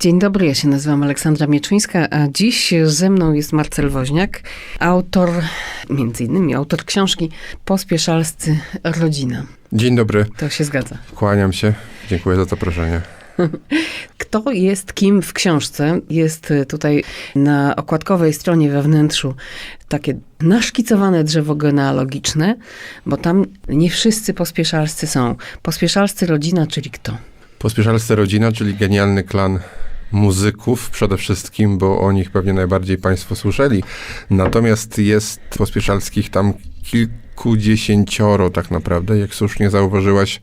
Dzień dobry, ja się nazywam Aleksandra Mieczyńska, a dziś ze mną jest Marcel Woźniak, autor, między innymi autor książki Pospieszalscy Rodzina. Dzień dobry. To się zgadza. Kłaniam się. Dziękuję za zaproszenie. Kto jest kim w książce? Jest tutaj na okładkowej stronie we wnętrzu takie naszkicowane drzewo genealogiczne, bo tam nie wszyscy pospieszalscy są. Pospieszalscy rodzina, czyli kto? Pospieszalscy rodzina, czyli genialny klan muzyków przede wszystkim, bo o nich pewnie najbardziej Państwo słyszeli. Natomiast jest pospieszalskich tam kilkudziesięcioro tak naprawdę, jak słusznie zauważyłaś.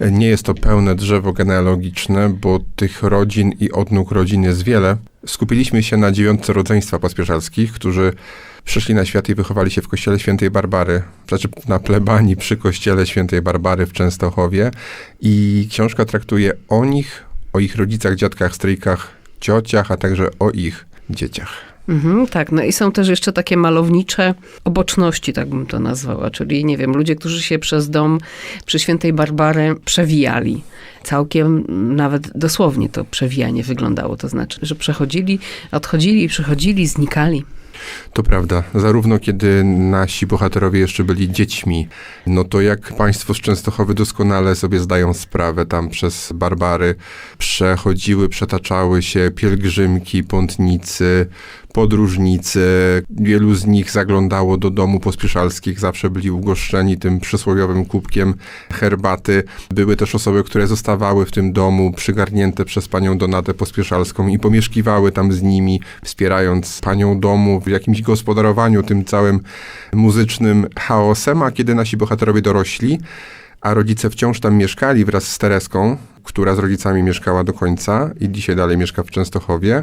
Nie jest to pełne drzewo genealogiczne, bo tych rodzin i odnóg rodzin jest wiele. Skupiliśmy się na dziewiątce rodzeństwa pospieszalskich, którzy przyszli na świat i wychowali się w kościele świętej Barbary, znaczy na plebanii przy kościele świętej Barbary w Częstochowie. I książka traktuje o nich, o ich rodzicach, dziadkach, stryjkach, ciociach, a także o ich dzieciach. Mhm, tak, no i są też jeszcze takie malownicze oboczności, tak bym to nazwała, czyli nie wiem, ludzie, którzy się przez dom przy świętej Barbary przewijali. Całkiem nawet dosłownie to przewijanie wyglądało, to znaczy, że przechodzili, odchodzili, przychodzili, znikali. To prawda. Zarówno kiedy nasi bohaterowie jeszcze byli dziećmi, no to jak państwo z Częstochowy doskonale sobie zdają sprawę, tam przez Barbary przechodziły, przetaczały się pielgrzymki, pątnicy, podróżnicy. Wielu z nich zaglądało do domu pospieszalskich, zawsze byli ugoszczeni tym przysłowiowym kubkiem herbaty. Były też osoby, które zostawały w tym domu, przygarnięte przez panią Donatę Pospieszalską i pomieszkiwały tam z nimi, wspierając panią domu w jakimś gospodarowaniu tym całym muzycznym chaosem, a kiedy nasi bohaterowie dorośli, a rodzice wciąż tam mieszkali wraz z Tereską, która z rodzicami mieszkała do końca i dzisiaj dalej mieszka w Częstochowie,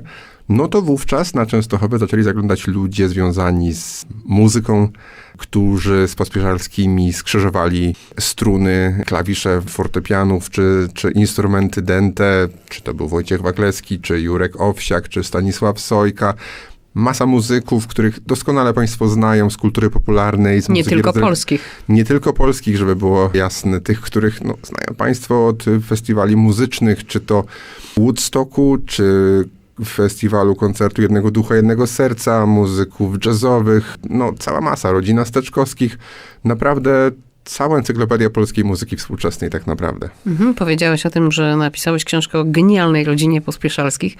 no to wówczas na Częstochowie zaczęli zaglądać ludzie związani z muzyką, którzy z pospieszalskimi skrzyżowali struny, klawisze fortepianów, czy, czy instrumenty dente, czy to był Wojciech Wakleski, czy Jurek Owsiak, czy Stanisław Sojka, masa muzyków, których doskonale Państwo znają z kultury popularnej. Z nie tylko polskich. Nie tylko polskich, żeby było jasne. Tych, których no, znają Państwo od festiwali muzycznych, czy to Woodstocku, czy festiwalu koncertu Jednego Ducha, Jednego Serca, muzyków jazzowych, no cała masa, rodzina Steczkowskich. Naprawdę cała encyklopedia polskiej muzyki współczesnej tak naprawdę. Mhm, powiedziałeś o tym, że napisałeś książkę o genialnej rodzinie pospieszalskich.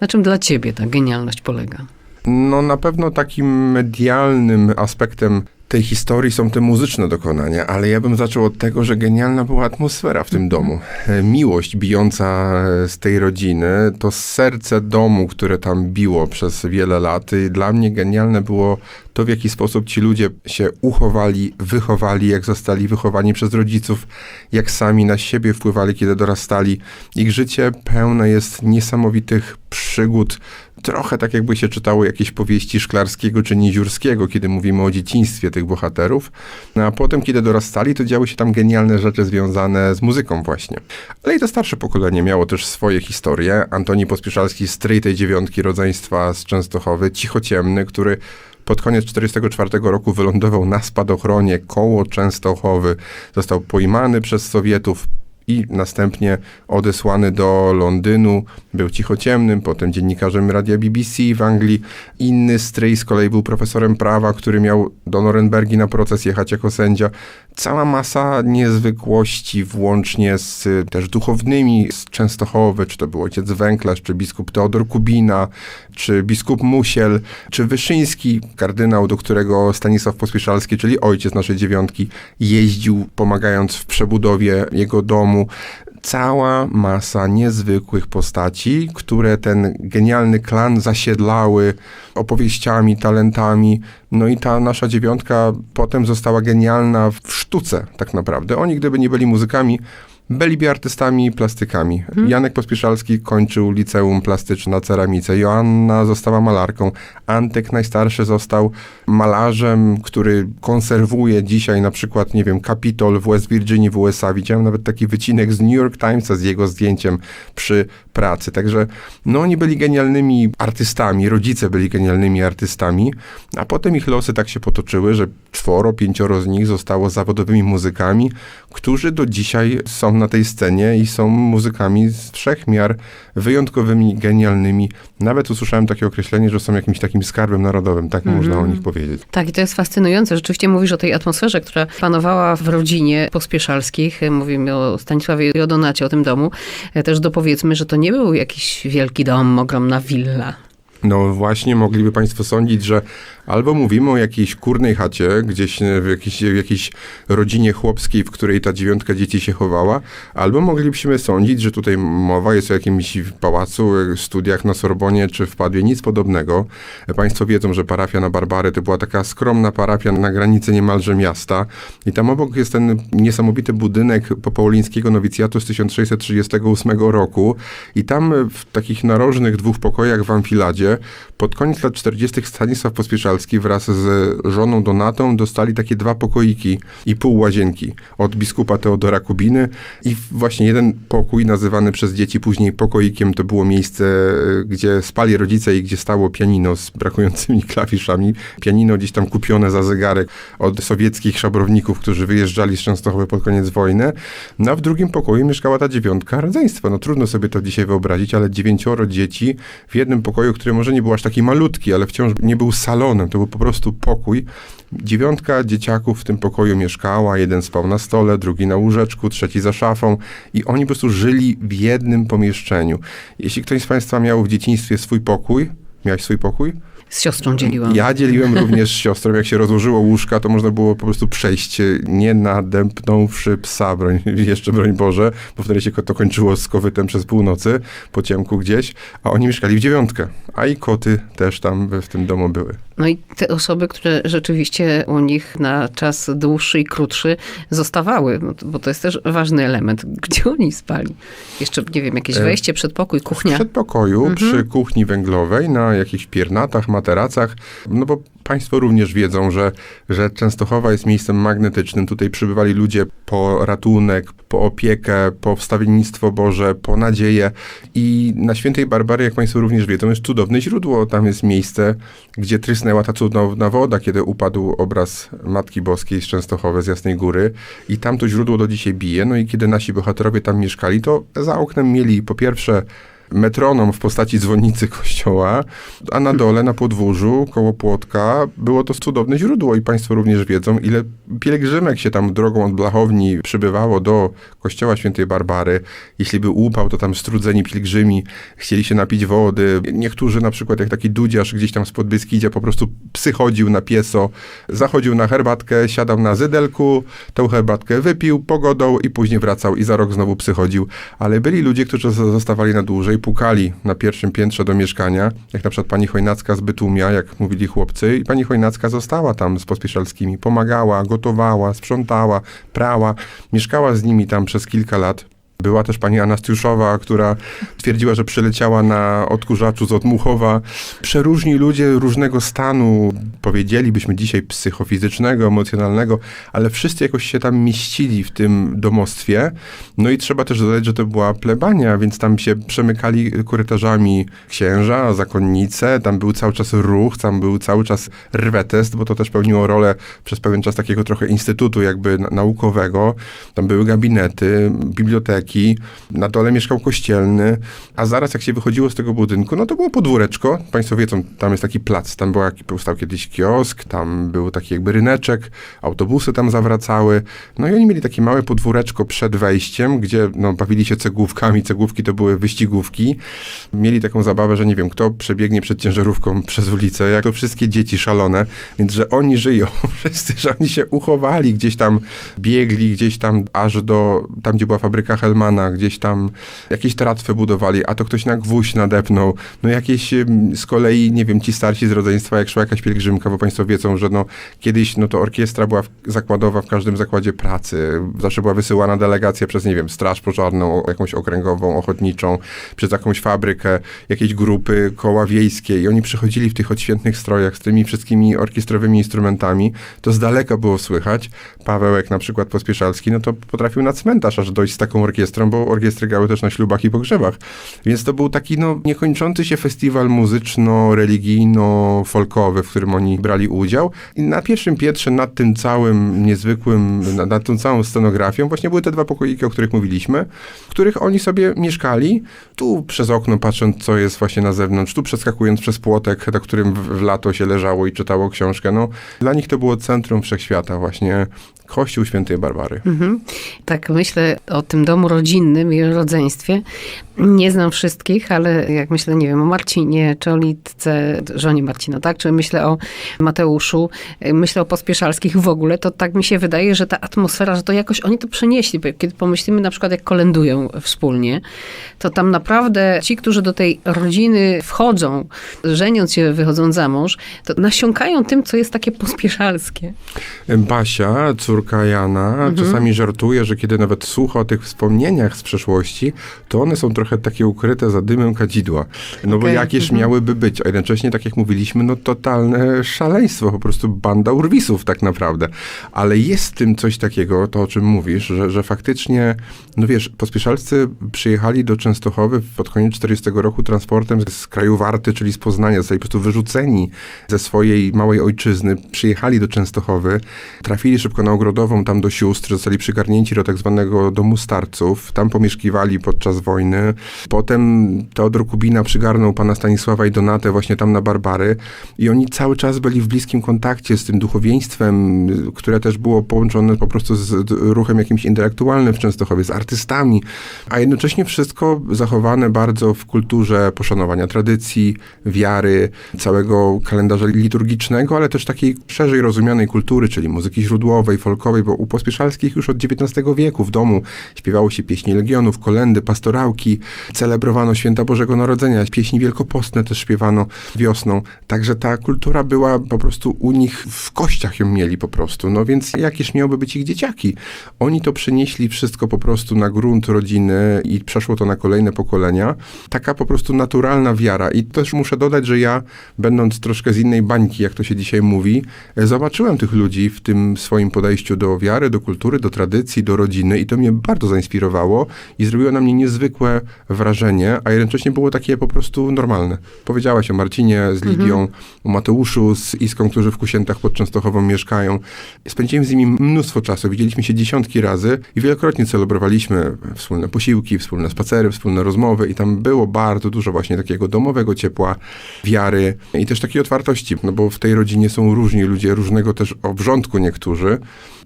Na czym dla ciebie ta genialność polega? No na pewno takim medialnym aspektem tej historii są te muzyczne dokonania, ale ja bym zaczął od tego, że genialna była atmosfera w tym domu. E, miłość bijąca e, z tej rodziny, to serce domu, które tam biło przez wiele lat. I dla mnie genialne było to, w jaki sposób ci ludzie się uchowali, wychowali, jak zostali wychowani przez rodziców, jak sami na siebie wpływali, kiedy dorastali. Ich życie pełne jest niesamowitych przygód, trochę tak jakby się czytało jakieś powieści Szklarskiego czy Niziurskiego, kiedy mówimy o dzieciństwie tych bohaterów. No a potem, kiedy dorastali, to działy się tam genialne rzeczy związane z muzyką właśnie. Ale i to starsze pokolenie miało też swoje historie. Antoni Pospieszalski, stryj tej dziewiątki rodzeństwa z Częstochowy, cichociemny, który pod koniec 1944 roku wylądował na spadochronie koło Częstochowy. Został pojmany przez Sowietów, i następnie odesłany do Londynu. Był cichociemnym, potem dziennikarzem radia BBC w Anglii. Inny stryj z kolei był profesorem prawa, który miał do Norenbergi na proces jechać jako sędzia. Cała masa niezwykłości, włącznie z też duchownymi z Częstochowy, czy to był ojciec Węglarz, czy biskup Teodor Kubina, czy biskup Musiel, czy Wyszyński, kardynał, do którego Stanisław Pospieszalski, czyli ojciec naszej dziewiątki, jeździł, pomagając w przebudowie jego domu cała masa niezwykłych postaci, które ten genialny klan zasiedlały opowieściami, talentami. No i ta nasza dziewiątka potem została genialna w sztuce, tak naprawdę. Oni, gdyby nie byli muzykami, byliby artystami plastykami. Hmm. Janek Pospieszalski kończył liceum plastyczne na ceramice. Joanna została malarką. Antek najstarszy został malarzem, który konserwuje dzisiaj na przykład, nie wiem, Kapitol w West Virginia w USA. Widziałem nawet taki wycinek z New York Timesa z jego zdjęciem przy pracy. Także no oni byli genialnymi artystami, rodzice byli genialnymi artystami, a potem ich losy tak się potoczyły, że czworo, pięcioro z nich zostało zawodowymi muzykami, którzy do dzisiaj są są na tej scenie i są muzykami z wszech miar wyjątkowymi, genialnymi. Nawet usłyszałem takie określenie, że są jakimś takim skarbem narodowym, tak można o nich powiedzieć. Tak, i to jest fascynujące. Rzeczywiście mówisz o tej atmosferze, która panowała w rodzinie pospieszalskich. Mówimy o Stanisławie i o Donacie, o tym domu. Też dopowiedzmy, że to nie był jakiś wielki dom, ogromna willa. No właśnie, mogliby Państwo sądzić, że albo mówimy o jakiejś kurnej chacie, gdzieś w jakiejś, w jakiejś rodzinie chłopskiej, w której ta dziewiątka dzieci się chowała, albo moglibyśmy sądzić, że tutaj mowa jest o jakimś pałacu, studiach na Sorbonie czy w Padwie. Nic podobnego. Państwo wiedzą, że parafia na Barbary to była taka skromna parafia na granicy niemalże miasta i tam obok jest ten niesamowity budynek popaulińskiego nowicjatu z 1638 roku i tam w takich narożnych dwóch pokojach w Amfiladzie pod koniec lat 40. Stanisław Pospieszalski wraz z żoną Donatą dostali takie dwa pokoiki i pół łazienki od biskupa Teodora Kubiny i właśnie jeden pokój nazywany przez dzieci później pokoikiem to było miejsce, gdzie spali rodzice i gdzie stało pianino z brakującymi klawiszami. Pianino gdzieś tam kupione za zegarek od sowieckich szabrowników, którzy wyjeżdżali z Częstochowy pod koniec wojny. No a w drugim pokoju mieszkała ta dziewiątka rodzeństwa. No trudno sobie to dzisiaj wyobrazić, ale dziewięcioro dzieci w jednym pokoju, który może nie był aż taki malutki, ale wciąż nie był salonem, to był po prostu pokój. Dziewiątka dzieciaków w tym pokoju mieszkała, jeden spał na stole, drugi na łóżeczku, trzeci za szafą i oni po prostu żyli w jednym pomieszczeniu. Jeśli ktoś z Państwa miał w dzieciństwie swój pokój, miałeś swój pokój? Z siostrą dzieliłam. Ja dzieliłem również z siostrą. Jak się rozłożyło łóżka, to można było po prostu przejść, nie nadępnąwszy psa, broń, jeszcze broń Boże, bo wtedy się to kończyło z kowytem przez północy, po ciemku gdzieś, a oni mieszkali w dziewiątkę, a i koty też tam w tym domu były. No i te osoby, które rzeczywiście u nich na czas dłuższy i krótszy zostawały, bo to jest też ważny element. Gdzie oni spali? Jeszcze, nie wiem, jakieś wejście, przedpokój, kuchnia? W przedpokoju, mhm. przy kuchni węglowej, na jakichś piernatach, materacach, no bo Państwo również wiedzą, że, że Częstochowa jest miejscem magnetycznym. Tutaj przybywali ludzie po ratunek, po opiekę, po wstawiennictwo Boże, po nadzieję. I na Świętej Barbary, jak Państwo również wiedzą, jest cudowne źródło. Tam jest miejsce, gdzie trysnęła ta cudowna woda, kiedy upadł obraz Matki Boskiej z Częstochowy, z Jasnej Góry. I tam to źródło do dzisiaj bije. No i kiedy nasi bohaterowie tam mieszkali, to za oknem mieli po pierwsze metronom w postaci dzwonnicy kościoła, a na dole, na podwórzu, koło płotka, było to cudowne źródło i Państwo również wiedzą, ile pielgrzymek się tam drogą od Blachowni przybywało do kościoła świętej Barbary. Jeśli był upał, to tam strudzeni pielgrzymi chcieli się napić wody. Niektórzy na przykład, jak taki dudziarz gdzieś tam spod Beskidzia, po prostu psychodził na pieso, zachodził na herbatkę, siadał na zydelku, tą herbatkę wypił, pogodą i później wracał i za rok znowu psychodził. Ale byli ludzie, którzy zostawali na dłużej, pukali na pierwszym piętrze do mieszkania, jak na przykład pani Chojnacka z Bytumia, jak mówili chłopcy, i pani Chojnacka została tam z pospieszalskimi, pomagała, gotowała, sprzątała, prała, mieszkała z nimi tam przez kilka lat. Była też pani Anastiuszowa, która twierdziła, że przyleciała na odkurzaczu z Otmuchowa. Przeróżni ludzie różnego stanu, powiedzielibyśmy dzisiaj psychofizycznego, emocjonalnego, ale wszyscy jakoś się tam mieścili w tym domostwie. No i trzeba też dodać, że to była plebania, więc tam się przemykali korytarzami księża, zakonnice, tam był cały czas ruch, tam był cały czas rwetest, bo to też pełniło rolę przez pewien czas takiego trochę instytutu jakby naukowego. Tam były gabinety, biblioteki, na dole mieszkał kościelny, a zaraz jak się wychodziło z tego budynku, no to było podwóreczko. Państwo wiedzą, tam jest taki plac, tam był, powstał kiedyś kiosk, tam był taki jakby ryneczek, autobusy tam zawracały. No i oni mieli takie małe podwóreczko przed wejściem, gdzie no, bawili się cegłówkami. Cegłówki to były wyścigówki. Mieli taką zabawę, że nie wiem, kto przebiegnie przed ciężarówką przez ulicę, jak to wszystkie dzieci szalone, więc że oni żyją, wszyscy, że oni się uchowali, gdzieś tam biegli, gdzieś tam aż do, tam gdzie była fabryka Gdzieś tam jakieś tratwy budowali, a to ktoś na gwóźdź nadepnął. No jakieś z kolei, nie wiem, ci starsi z rodzeństwa, jak szła jakaś pielgrzymka, bo państwo wiedzą, że no kiedyś no to orkiestra była zakładowa w każdym zakładzie pracy. Zawsze była wysyłana delegacja przez, nie wiem, straż pożarną, jakąś okręgową, ochotniczą, przez jakąś fabrykę, jakieś grupy koła wiejskie i oni przychodzili w tych odświętnych strojach z tymi wszystkimi orkiestrowymi instrumentami. To z daleka było słychać. Pawełek na przykład Pospieszalski, no to potrafił na cmentarz aż dojść z taką orkiestrą orkiestrą, bo orkiestry grały też na ślubach i pogrzebach. Więc to był taki no, niekończący się festiwal muzyczno-religijno-folkowy, w którym oni brali udział. I na pierwszym piętrze nad tym całym niezwykłym, nad, nad tą całą scenografią właśnie były te dwa pokoiki, o których mówiliśmy, w których oni sobie mieszkali, tu przez okno patrząc, co jest właśnie na zewnątrz, tu przeskakując przez płotek, na którym w, w lato się leżało i czytało książkę. No, dla nich to było centrum wszechświata właśnie, Kościół Świętej Barbary. Mhm. Tak myślę o tym domu rodzinnym i rodzeństwie. Nie znam wszystkich, ale jak myślę, nie wiem, o Marcinie, czy o Litce, żonie Marcina, tak? Czy myślę o Mateuszu, myślę o Pospieszalskich w ogóle, to tak mi się wydaje, że ta atmosfera, że to jakoś oni to przenieśli. Bo kiedy pomyślimy na przykład, jak kolędują wspólnie, to tam naprawdę ci, którzy do tej rodziny wchodzą, żeniąc się, wychodząc za mąż, to nasiąkają tym, co jest takie pospieszalskie. Basia, córka Jana, Mhm. czasami żartuje, że kiedy nawet słucha o tych wspomnieniach z przeszłości, to one są trochę takie ukryte za dymem kadzidła. No bo Okej, jakież mhm. miałyby być, a jednocześnie, tak jak mówiliśmy, no totalne szaleństwo, po prostu banda urwisów tak naprawdę. Ale jest w tym coś takiego, to o czym mówisz, że, że faktycznie, no wiesz, pospieszalcy przyjechali do Częstochowy pod koniec 40 roku transportem z kraju Warty, czyli z Poznania, zostali po prostu wyrzuceni ze swojej małej ojczyzny, przyjechali do Częstochowy, trafili szybko na Ogrodową, tam do sióstr, zostali przygarnięci do tak zwanego domu starców, tam pomieszkiwali podczas wojny. Potem Teodor Kubina przygarnął pana Stanisława i Donatę właśnie tam na Barbary. I oni cały czas byli w bliskim kontakcie z tym duchowieństwem, które też było połączone po prostu z ruchem jakimś intelektualnym w Częstochowie, z artystami, a jednocześnie wszystko zachowane bardzo w kulturze poszanowania tradycji, wiary, całego kalendarza liturgicznego, ale też takiej szerzej rozumianej kultury, czyli muzyki źródłowej, folkowej, bo u Pospieszalskich już od XIX wieku w domu śpiewało się pieśni legionów, kolendy, pastorałki, celebrowano święta Bożego Narodzenia, pieśni wielkopostne też śpiewano wiosną. Także ta kultura była po prostu u nich w kościach ją mieli po prostu. No więc jakież miałby być ich dzieciaki? Oni to przenieśli wszystko po prostu na grunt rodziny i przeszło to na kolejne pokolenia. Taka po prostu naturalna wiara. I też muszę dodać, że ja, będąc troszkę z innej bańki, jak to się dzisiaj mówi, e, zobaczyłem tych ludzi w tym swoim podejściu do wiary, do kultury, do tradycji, do rodziny i to mnie bardzo zainspirowało i zrobiło na mnie niezwykłe wrażenie, a jednocześnie było takie po prostu normalne. Powiedziałaś o Marcinie z Lidią, o Mateuszu z Iską, którzy w Kusiętach pod Częstochową mieszkają. Spędziłem z nimi mnóstwo czasu, widzieliśmy się dziesiątki razy i wielokrotnie celebrowaliśmy wspólne posiłki, wspólne spacery, wspólne rozmowy i tam było bardzo dużo właśnie takiego domowego ciepła, wiary i też takiej otwartości, no bo w tej rodzinie są różni ludzie, różnego też obrządku niektórzy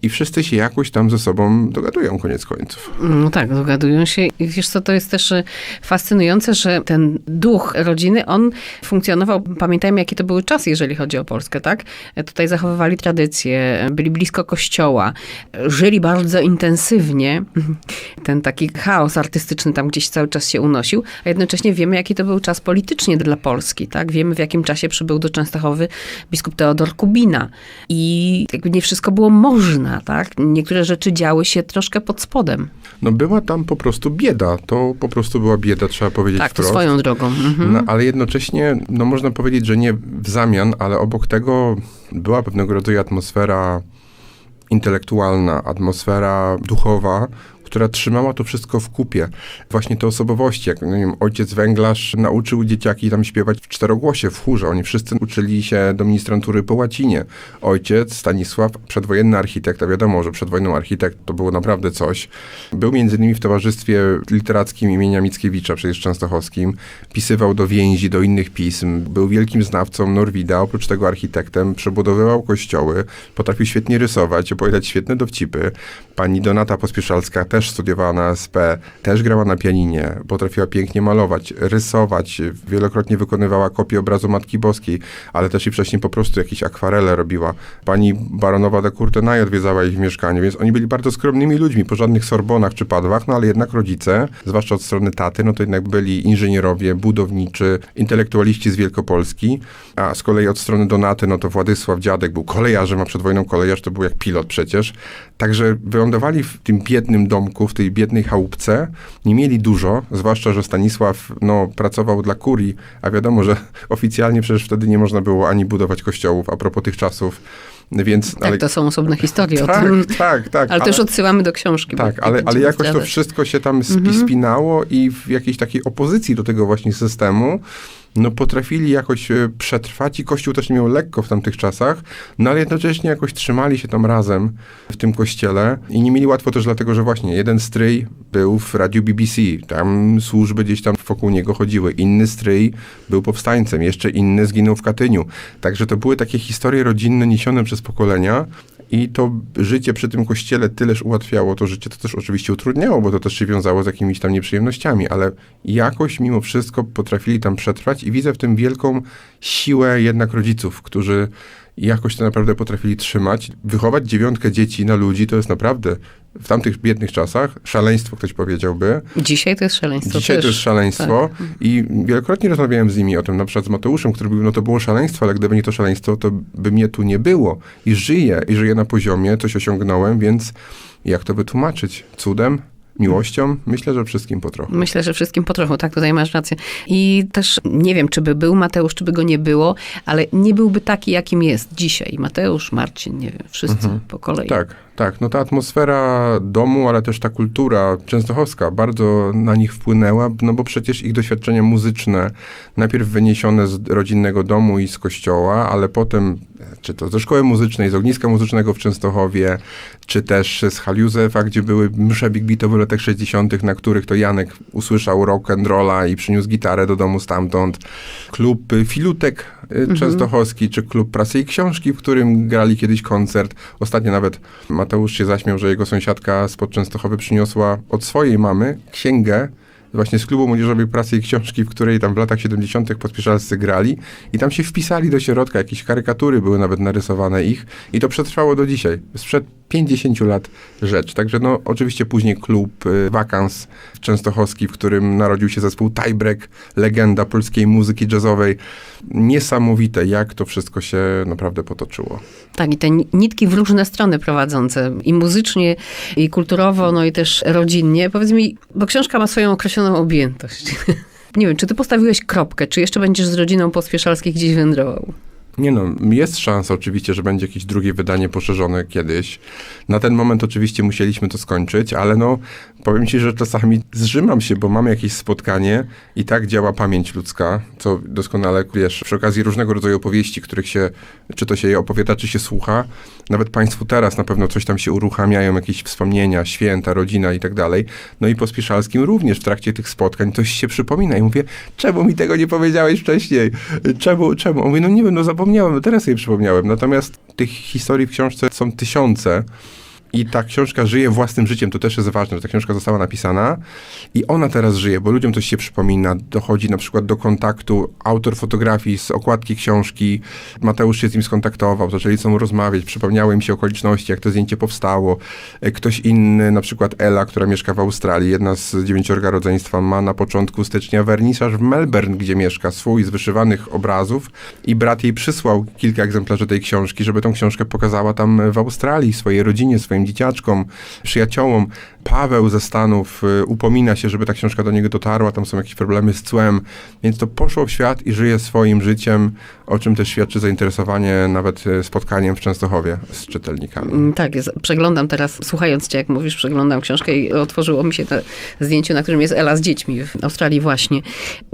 i wszyscy się jakoś tam ze sobą dogadują koniec końców. No tak, dogadują się. I wiesz co, to jest też e, fascynujące, że ten duch rodziny, on funkcjonował, pamiętajmy jakie to były czasy, jeżeli chodzi o Polskę, tak? E, Tutaj zachowywali tradycje, byli blisko kościoła, e, żyli bardzo intensywnie. Ten taki chaos artystyczny tam gdzieś cały czas się unosił, a jednocześnie wiemy, jaki to był czas politycznie dla Polski, tak? Wiemy, w jakim czasie przybył do Częstochowy biskup Teodor Kubina. I jakby nie wszystko było można, tak? Niektóre rzeczy działy się troszkę pod spodem. No była tam po prostu bieda, to po prostu była bieda, trzeba powiedzieć Tak, wprost. swoją drogą. Mhm. No, ale jednocześnie, no można powiedzieć, że nie w zamian, ale obok tego była pewnego rodzaju atmosfera intelektualna, atmosfera duchowa, która trzymała to wszystko w kupie. Właśnie te osobowości, jak no nie wiem, ojciec węglarz nauczył dzieciaki tam śpiewać w czterogłosie, w chórze. Oni wszyscy uczyli się do ministrantury po łacinie. Ojciec Stanisław, przedwojenny architekt, a wiadomo, że przed wojną architekt to było naprawdę coś. Był między innymi w towarzystwie literackim imienia Mickiewicza, przecież częstochowskim. Pisywał do więzi, do innych pism. Był wielkim znawcą Norwida, oprócz tego architektem. Przebudowywał kościoły, potrafił świetnie rysować, opowiadać świetne dowcipy. Pani Donata Pospieszalska też studiowała na SP, też grała na pianinie, potrafiła pięknie malować, rysować, wielokrotnie wykonywała kopię obrazu Matki Boskiej, ale też i wcześniej po prostu jakieś akwarele robiła. Pani baronowa de Courtenay odwiedzała ich mieszkanie, więc oni byli bardzo skromnymi ludźmi, po żadnych sorbonach czy padwach, no ale jednak rodzice, zwłaszcza od strony taty, no to jednak byli inżynierowie, budowniczy, intelektualiści z Wielkopolski, a z kolei od strony Donaty, no to Władysław Dziadek był kolejarzem, a przed wojną kolejarz to był jak pilot przecież. Także wylądowali w tym biednym domku, w tej biednej chałupce, nie mieli dużo, zwłaszcza, że Stanisław no, pracował dla kurii, a wiadomo, że oficjalnie przecież wtedy nie można było ani budować kościołów, a propos tych czasów, Więc, Tak, to są osobne historie tak, o tym. Tak, tak. Ale, też odsyłamy do książki. Tak, ale, ale jakoś to zdradzać. wszystko się tam spi- Mhm. spinało i w jakiejś takiej opozycji do tego właśnie systemu, no potrafili jakoś e, przetrwać i Kościół też nie miał lekko w tamtych czasach, no ale jednocześnie jakoś trzymali się tam razem w tym kościele i nie mieli łatwo też dlatego, że właśnie jeden stryj był w radiu BBC, tam służby gdzieś tam wokół niego chodziły, inny stryj był powstańcem, jeszcze inny zginął w Katyniu. Także to były takie historie rodzinne niesione przez pokolenia, i to życie przy tym kościele tyleż ułatwiało to życie, to też oczywiście utrudniało, bo to też się wiązało z jakimiś tam nieprzyjemnościami, ale jakoś mimo wszystko potrafili tam przetrwać i widzę w tym wielką siłę jednak rodziców, którzy jakoś to naprawdę potrafili trzymać. Wychować dziewiątkę dzieci na ludzi to jest naprawdę w tamtych biednych czasach szaleństwo, ktoś powiedziałby. Dzisiaj to jest szaleństwo Dzisiaj też. to jest szaleństwo Tak. i wielokrotnie rozmawiałem z nimi o tym, na przykład z Mateuszem, który mówił, no to było szaleństwo, ale gdyby nie to szaleństwo, to by mnie tu nie było. I żyję, i żyję na poziomie, coś osiągnąłem, więc jak to wytłumaczyć? Cudem? Miłością? Myślę, że wszystkim po trochu. Myślę, że wszystkim po trochu, tak, tutaj masz rację. I też nie wiem, czy by był Mateusz, czy by go nie było, ale nie byłby taki, jakim jest dzisiaj. Mateusz, Marcin, nie wiem, wszyscy po kolei. Tak, tak. No ta atmosfera domu, ale też ta kultura częstochowska bardzo na nich wpłynęła, no bo przecież ich doświadczenia muzyczne, najpierw wyniesione z rodzinnego domu i z kościoła, ale potem, czy to ze szkoły muzycznej, z ogniska muzycznego w Częstochowie, czy też z Hal Józefa, gdzie były msze Big Beatowe latach 60., na których to Janek usłyszał rock and rolla i przyniósł gitarę do domu stamtąd. Klub Filutek y, Częstochowski, czy klub Prasy i Książki, w którym grali kiedyś koncert. Ostatnio nawet Mateusz się zaśmiał, że jego sąsiadka spod Częstochowy przyniosła od swojej mamy księgę właśnie z klubu młodzieżowej prasy i książki, w której tam w latach 70. podpiszalscy grali i tam się wpisali do środka, jakieś karykatury były nawet narysowane ich i to przetrwało do dzisiaj. Sprzed 50 lat rzecz. Także no oczywiście później klub y, Wakans Częstochowski, w którym narodził się zespół Tiebreak, legenda polskiej muzyki jazzowej. Niesamowite, jak to wszystko się naprawdę potoczyło. Tak, i te ni- nitki w różne strony prowadzące, i muzycznie, i kulturowo, no i też rodzinnie. Powiedz mi, bo książka ma swoją określoną objętość. Nie wiem, czy ty postawiłeś kropkę, czy jeszcze będziesz z rodziną po Spieszalskiej gdzieś wędrował? Nie no, jest szansa oczywiście, że będzie jakieś drugie wydanie poszerzone kiedyś. Na ten moment oczywiście musieliśmy to skończyć, ale no powiem ci, że czasami zrzymam się, bo mamy jakieś spotkanie i tak działa pamięć ludzka, co doskonale wiesz, przy okazji różnego rodzaju opowieści, których się, czy to się je opowiada, czy się słucha. Nawet państwu teraz na pewno coś tam się uruchamiają, jakieś wspomnienia, święta, rodzina i tak dalej. No i po Spieszalskim również w trakcie tych spotkań coś się przypomina i mówię, czemu mi tego nie powiedziałeś wcześniej? Czemu, czemu? On mówi, no nie wiem, no zapomniałem, no teraz sobie przypomniałem. Natomiast tych historii w książce są tysiące. I ta książka żyje własnym życiem, to też jest ważne, że ta książka została napisana i ona teraz żyje, bo ludziom coś się przypomina, dochodzi na przykład do kontaktu autor fotografii z okładki książki, Mateusz się z nim skontaktował, zaczęli ze sobą rozmawiać, przypomniały im się okoliczności, jak to zdjęcie powstało. E, Ktoś inny, na przykład Ela, która mieszka w Australii, jedna z dziewięciorga rodzeństwa, ma na początku stycznia wernisaż w Melbourne, gdzie mieszka, swój z wyszywanych obrazów i brat jej przysłał kilka egzemplarzy tej książki, żeby tą książkę pokazała tam w Australii, swojej rodzinie, swoim dzieciaczkom, przyjaciołom. Paweł ze Stanów y, upomina się, żeby ta książka do niego dotarła, tam są jakieś problemy z cłem, więc to poszło w świat i żyje swoim życiem, o czym też świadczy zainteresowanie nawet y, spotkaniem w Częstochowie z czytelnikami. Mm, Tak, jest, przeglądam teraz, słuchając cię, jak mówisz, przeglądam książkę i otworzyło mi się to zdjęcie, na którym jest Ela z dziećmi w Australii właśnie.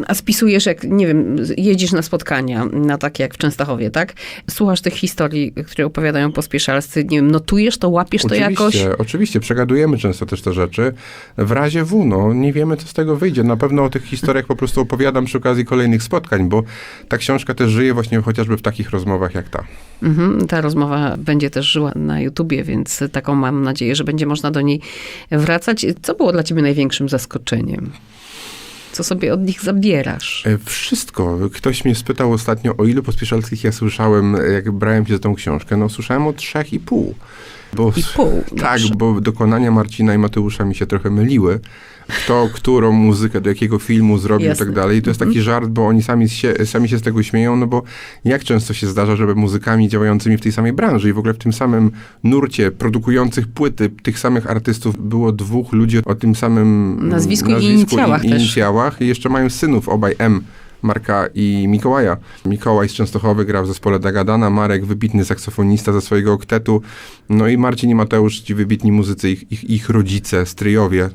A spisujesz, jak, nie wiem, jedziesz na spotkania, na takie jak w Częstochowie, tak? Słuchasz tych historii, które opowiadają pospieszalscy, nie wiem, notujesz to, łapiesz to jakoś? Oczywiście, oczywiście, przegadujemy często też te rzeczy. W razie W, no, nie wiemy, co z tego wyjdzie. Na pewno o tych historiach po prostu opowiadam przy okazji kolejnych spotkań, bo ta książka też żyje właśnie chociażby w takich rozmowach jak ta. Mhm, ta rozmowa będzie też żyła na YouTubie, więc taką mam nadzieję, że będzie można do niej wracać. Co było dla ciebie największym zaskoczeniem? Co sobie od nich zabierasz? E, Wszystko. Ktoś mnie spytał ostatnio, o ilu pospieszalskich ja słyszałem, jak brałem się za tą książkę. No, słyszałem o trzech i pół. Bo, I pół. Tak, Dobrze. bo dokonania Marcina i Mateusza mi się trochę myliły. Kto, którą muzykę, do jakiego filmu zrobił i tak dalej. I to jest taki żart, bo oni sami się, sami się z tego śmieją, no bo jak często się zdarza, żeby muzykami działającymi w tej samej branży i w ogóle w tym samym nurcie, produkujących płyty tych samych artystów było dwóch ludzi o tym samym Nazwisku i inicjałach i, też. inicjałach i jeszcze mają synów, obaj M Marka i Mikołaja. Mikołaj z Częstochowy gra w zespole Dagadana, Marek wybitny saksofonista ze swojego oktetu, no i Marcin i Mateusz, ci wybitni muzycy, ich, ich, ich rodzice, stryjowie.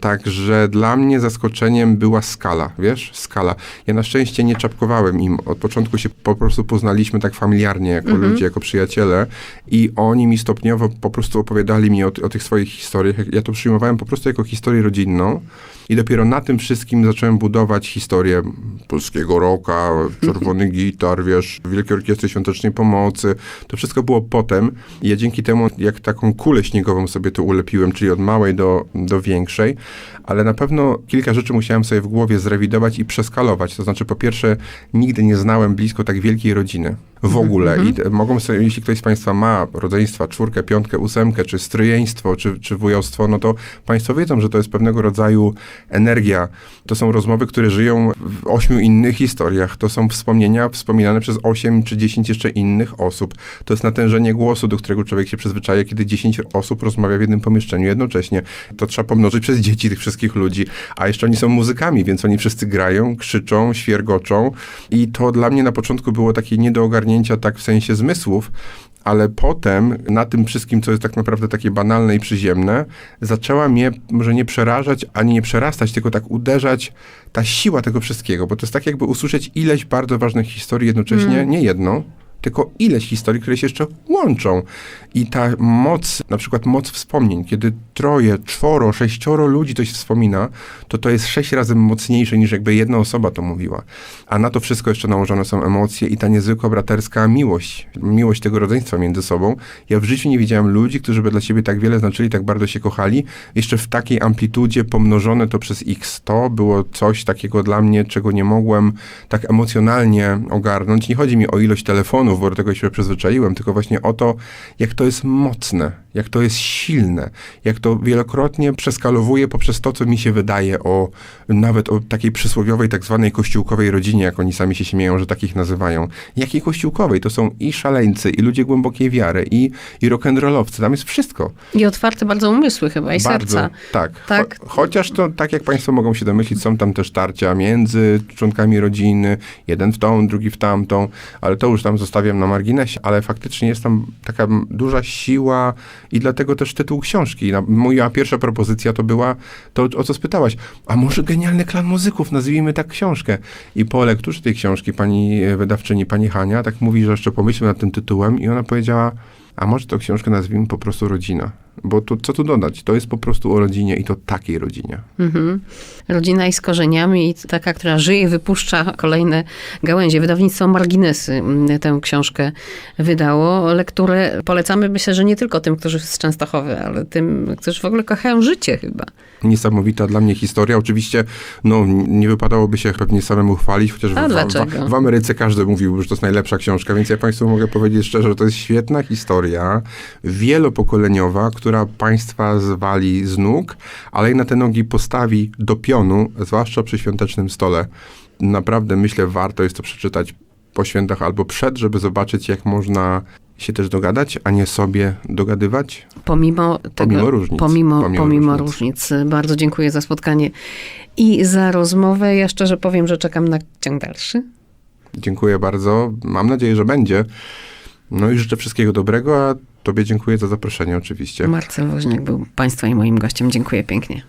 Także dla mnie zaskoczeniem była skala, wiesz, skala. Ja na szczęście nie czapkowałem im. Od początku się po prostu poznaliśmy tak familiarnie, jako ludzie, jako przyjaciele i oni mi stopniowo po prostu opowiadali mi o, o tych swoich historiach. Ja to przyjmowałem po prostu jako historię rodzinną i dopiero na tym wszystkim zacząłem budować historię polskiego rocka, czerwony gitar, wiesz, Wielkiej Orkiestry Świątecznej Pomocy. To wszystko było potem i ja dzięki temu, jak taką kulę śniegową sobie to ulepiłem, czyli od małej do, do większej, ale na pewno kilka rzeczy musiałem sobie w głowie zrewidować i przeskalować. To znaczy, po pierwsze, nigdy nie znałem blisko tak wielkiej rodziny. W ogóle. I te- mogą sobie, jeśli ktoś z Państwa ma rodzeństwa, czwórkę, piątkę, ósemkę, czy stryjeństwo, czy, czy wujostwo, no to Państwo wiedzą, że to jest pewnego rodzaju energia. To są rozmowy, które żyją w ośmiu innych historiach. To są wspomnienia wspominane przez osiem czy dziesięć jeszcze innych osób. To jest natężenie głosu, do którego człowiek się przyzwyczaja, kiedy dziesięć osób rozmawia w jednym pomieszczeniu jednocześnie. To trzeba pomnożyć przez dzieci tych wszystkich ludzi. A jeszcze oni są muzykami, więc oni wszyscy grają, krzyczą, świergoczą. I to dla mnie na początku było takie nie do ogarnięcia tak w sensie zmysłów, ale potem na tym wszystkim, co jest tak naprawdę takie banalne i przyziemne, zaczęła mnie może nie przerażać, ani nie przerastać, tylko tak uderzać ta siła tego wszystkiego, bo to jest tak jakby usłyszeć ileś bardzo ważnych historii jednocześnie, nie jedną, tylko ileś historii, które się jeszcze łączą. I ta moc, na przykład moc wspomnień, kiedy troje, czworo, sześcioro ludzi coś wspomina, to to jest sześć razy mocniejsze niż jakby jedna osoba to mówiła. A na to wszystko jeszcze nałożone są emocje i ta niezwykła braterska miłość, miłość tego rodzeństwa między sobą. Ja w życiu nie widziałem ludzi, którzy by dla siebie tak wiele znaczyli, tak bardzo się kochali, jeszcze w takiej amplitudzie pomnożone to przez x. To było coś takiego dla mnie, czego nie mogłem tak emocjonalnie ogarnąć. Nie chodzi mi o ilość telefonów, bo do tego się przyzwyczaiłem, tylko właśnie o to, jak to jest mocne, jak to jest silne, jak to wielokrotnie przeskalowuje poprzez to, co mi się wydaje o nawet o takiej przysłowiowej, tak zwanej kościółkowej rodzinie, jak oni sami się śmieją, że takich nazywają. Jakiej kościółkowej? To są i szaleńcy, i ludzie głębokiej wiary, i, i rock'n'rollowcy. Tam jest wszystko. I otwarte bardzo umysły chyba i Bardzo, serca. tak. Tak. Cho- chociaż to, tak jak Państwo mogą się domyślić, są tam też tarcia między członkami rodziny, jeden w tą, drugi w tamtą, ale to już tam zostawiam na marginesie, ale faktycznie jest tam taka duża siła i dlatego też tytuł książki. Moja pierwsza propozycja to była to, o co spytałaś, a może genialny klan muzyków, nazwijmy tak książkę. I po lekturze tej książki pani e, wydawczyni, pani Hania, tak mówi, że jeszcze pomyślmy nad tym tytułem i ona powiedziała, a może tą książkę nazwijmy po prostu Rodzina. Bo tu, co tu dodać? To jest po prostu o rodzinie i to takiej rodzinie. Mhm. Rodzina i z korzeniami, taka, która żyje wypuszcza kolejne gałęzie. Wydawnictwo Marginesy mm, tę książkę wydało. Lekturę polecamy, myślę, że nie tylko tym, którzy z Częstochowy, ale tym, którzy w ogóle kochają życie chyba. Niesamowita dla mnie historia. Oczywiście, no, nie wypadałoby się pewnie samemu chwalić, chociaż w, w, w Ameryce każdy mówił, że to jest najlepsza książka, więc ja Państwu mogę powiedzieć szczerze, że to jest świetna historia, wielopokoleniowa, która Państwa zwali z nóg, ale i na te nogi postawi do pionu, zwłaszcza przy świątecznym stole. Naprawdę myślę, warto jest to przeczytać po świętach albo przed, żeby zobaczyć, jak można się też dogadać, a nie sobie dogadywać. Pomimo tego, Pomimo różnic. Pomimo, Pomimo pomimo różnic. różnic. Bardzo dziękuję za spotkanie i za rozmowę. Ja szczerze powiem, że czekam na ciąg dalszy. Dziękuję bardzo. Mam nadzieję, że będzie. No i życzę wszystkiego dobrego, a Tobie dziękuję za zaproszenie oczywiście. Marcel Woźniak był Państwa i moim gościem. Dziękuję pięknie.